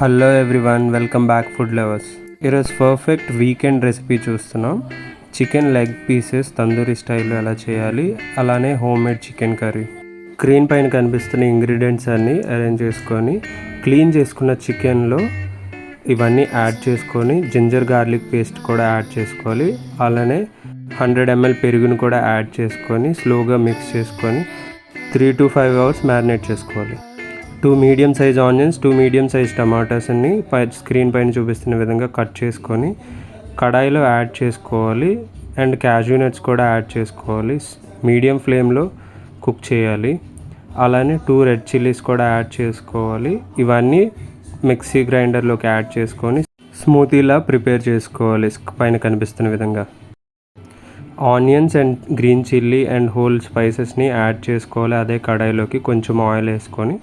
Hello everyone welcome back food lovers ఈరోజు perfect weekend recipe చూస్తున్నాం. Chicken leg pieces tandoori స్టైల్లో ఎలా చేయాలి. అలానే home made chicken curry screen పైన కనిపిస్తున్న ఇంగ్రీడియంట్స్ అన్నీ అరేంజ్ చేసుకొని క్లీన్ చేసుకున్న చికెన్లో ఇవన్నీ యాడ్ చేసుకొని జింజర్ గార్లిక్ పేస్ట్ కూడా యాడ్ చేసుకోవాలి. అలానే హండ్రెడ్ ఎంఎల్ పెరుగును కూడా యాడ్ చేసుకొని స్లోగా మిక్స్ చేసుకొని three to five hours marinate చేసుకోవాలి. Two medium size onions two medium size టమాటాస్ని పై స్క్రీన్ పైన చూపిస్తున్న విధంగా కట్ చేసుకొని కడాయిలో యాడ్ చేసుకోవాలి అండ్ క్యాజూ నట్స్ కూడా యాడ్ చేసుకోవాలి. మీడియం ఫ్లేమ్లో కుక్ చేయాలి. అలానే టూ రెడ్ చిల్లీస్ కూడా యాడ్ చేసుకోవాలి. ఇవన్నీ మిక్సీ గ్రైండర్లోకి యాడ్ చేసుకొని స్మూతీలా ప్రిపేర్ చేసుకోవాలి. పైన కనిపిస్తున్న విధంగా. Onions and green chilli and whole స్పైసెస్ని add చేసుకోవాలి. అదే కడాయిలోకి కొంచెం ఆయిల్ వేసుకొని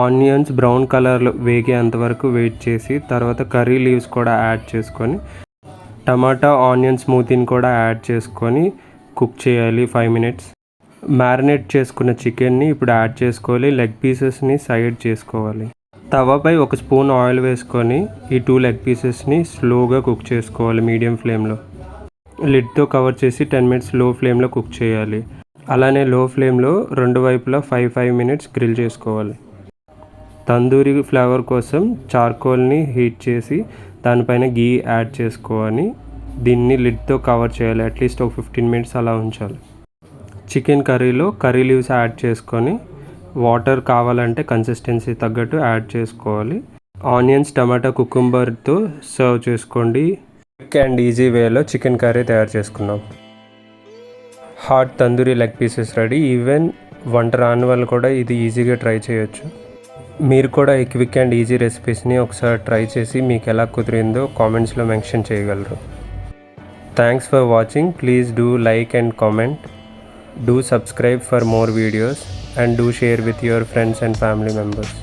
ఆనియన్స్ బ్రౌన్ కలర్లో వేగేంత వరకు వెయిట్ చేసి తర్వాత కర్రీ లీవ్స్ కూడా యాడ్ చేసుకొని టమాటా ఆనియన్ స్మూతీని కూడా యాడ్ చేసుకొని కుక్ చేయాలి ఫైవ్ మినిట్స్. మ్యారినేట్ చేసుకున్న చికెన్ని ఇప్పుడు యాడ్ చేసుకోవాలి లెగ్ పీసెస్ని సైడ్ చేసుకోవాలి. తవాపై ఒక స్పూన్ ఆయిల్ వేసుకొని ఈ టూ లెగ్ పీసెస్ని స్లోగా కుక్ చేసుకోవాలి మీడియం ఫ్లేమ్లో. లిడ్తో కవర్ చేసి టెన్ మినిట్స్లో ఫ్లేమ్లో కుక్ చేయాలి. అలానే లో ఫ్లేమ్లో రెండు వైపులా ఫైవ్ ఫైవ్ మినిట్స్ గ్రిల్ చేసుకోవాలి. తందూరి ఫ్లేవర్ కోసం చార్కోల్ని హీట్ చేసి దానిపైన గీ యాడ్ చేసుకోవాలి దీన్ని లిడ్తో కవర్ చేయాలి. అట్లీస్ట్ ఒక ఫిఫ్టీన్ మినిట్స్ అలా ఉంచాలి. చికెన్ కర్రీలో కర్రీ లీవ్స్ యాడ్ చేసుకొని వాటర్ కావాలంటే కన్సిస్టెన్సీ తగ్గట్టు యాడ్ చేసుకోవాలి. ఆనియన్స్ టమాటా కుకుంబర్తో సర్వ్ చేసుకోండి. క్విక్ అండ్ ఈజీ వేలో చికెన్ కర్రీ తయారు చేసుకున్నాం. Hot tandoori leg pieces ready. Even వంట రాని వాళ్ళు కూడా ఇది ఈజీగా ట్రై చేయొచ్చు. మీరు కూడా ఈ క్విక్ అండ్ ఈజీ రెసిపీస్ని ఒకసారి ట్రై చేసి మీకు ఎలా కుదిరిందో కామెంట్స్లో మెన్షన్ చేయగలరు. Thanks for watching please do like and comment do subscribe for more videos and do share with your friends and family members